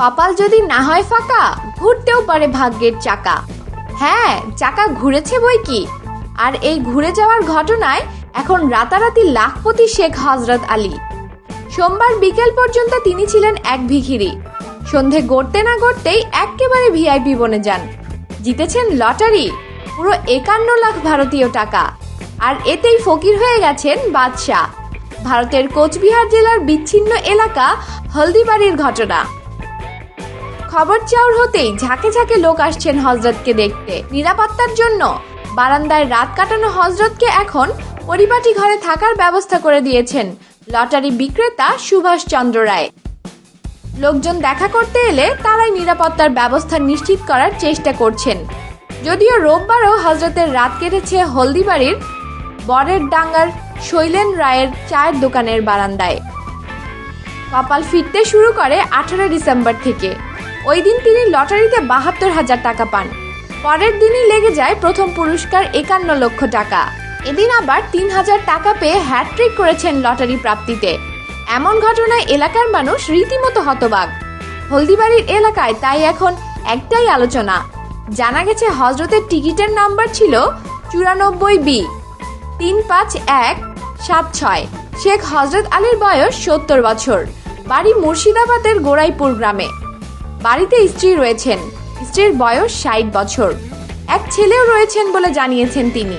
কপাল যদি না হয় ফাঁকা, ঘুরতেও পারে ভাগ্যের চাকা। হ্যাঁ চাকা ঘুরেছে বই কি? আর এই ঘুরে যাওয়ার ঘটনায় এখন রাতারাতি লাখপতি শেখ হজরত আলী। সোমবার বিকেল পর্যন্ত তিনি ছিলেন এক ভিখিরি। সন্ধে গড়তে না গড়তেই একেবারে ভিআইপি বনে যান। জিতেছেন লটারি, পুরো একান্ন লাখ ভারতীয় টাকা। আর এতেই ফকির হয়ে গেছেন বাদশাহ। ভারতের কোচবিহার জেলার বিচ্ছিন্ন এলাকা হলদিবাড়ির ঘটনা। খবর চাউর হতেই ঝাঁকে ঝাঁকে লোক আসছেন হজরতকে দেখতে। নিরাপত্তার জন্য। বারান্দায় রাত কাটানো হজরতকে এখন পরিপাটি ঘরে থাকার ব্যবস্থা করে দিয়েছেন লটারি বিক্রেতা সুভাষ চন্দ্র রায়। লোকজন দেখা করতে এলে তারাই নিরাপত্তার ব্যবস্থা নিশ্চিত করার চেষ্টা করছেন। যদিও রোববারও হজরতের রাত কেটেছে হলদিবাড়ির বরের ডাঙ্গার শৈলেন রায়ের চায়ের দোকানের বারান্দায়। কপাল ফিরতে শুরু করে আঠারো ডিসেম্বর থেকে। ওই দিন তিনি লটারিতে বাহাত্তর হাজার টাকা পান। পরের দিনই লেগে যায় প্রথম পুরস্কার একান্ন লক্ষ টাকা। এদিন আবার তিন হাজার টাকা পেয়ে হ্যাট্রিক করেছেন লটারি প্রাপ্তিতে। এমন ঘটনায় এলাকার মানুষ রীতিমতো হতবাক। হলদিবাড়ির এলাকায় তাই এখন একটাই আলোচনা। জানা গেছে, হজরতের টিকিটের নাম্বার ছিল চুরানব্বই বি। তিন পাঁচ এক সাত ছয়। শেখ হজরত আলীর বয়স সত্তর বছর। বাড়ি মুর্শিদাবাদের গোড়াইপুর গ্রামে। বাড়িতে স্ত্রী রয়েছেন। স্ত্রীর বয়স ষাট বছর। এক ছেলেও রয়েছেন বলে জানিয়েছেন তিনি।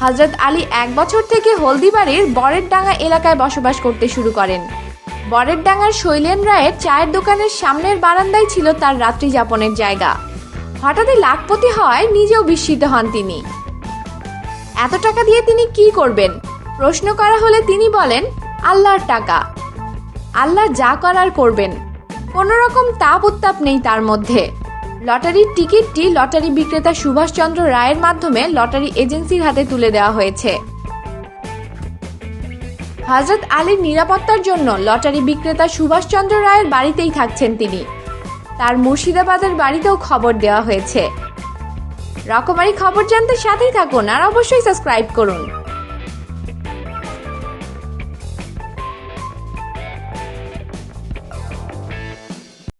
হজরত আলী এক বছর থেকে হলদিবাড়ির বরের ডাঙ্গা এলাকায় বসবাস করতে শুরু করেন। বরের ডাঙ্গার শৈলেন রায়ের চায়ের দোকানের সামনের বারান্দায় ছিল তার রাত্রি যাপনের জায়গা। হঠাৎই লাখপতি হওয়ায় নিজেও বিস্মিত হন তিনি। এত টাকা দিয়ে তিনি কি করবেন? প্রশ্ন করা হলে তিনি বলেন, আল্লাহর টাকা। আল্লাহ যা করার করবেন। কোনো রকম তাপ উত্তাপ নেই তার মধ্যে। লটারির টিকিটটি লটারি বিক্রেতা সুভাষচন্দ্র রায়ের মাধ্যমে লটারি এজেন্সির হাতে তুলে দেওয়া হয়েছে। হজরত আলীর নিরাপত্তার জন্য লটারি বিক্রেতা সুভাষচন্দ্র রায়ের বাড়িতেই থাকছেন তিনি। তার মুর্শিদাবাদের বাড়িতেও খবর দেওয়া হয়েছে। রকমারি খবর জানতে সাথেই থাকুন আর অবশ্যই সাবস্ক্রাইব করুন।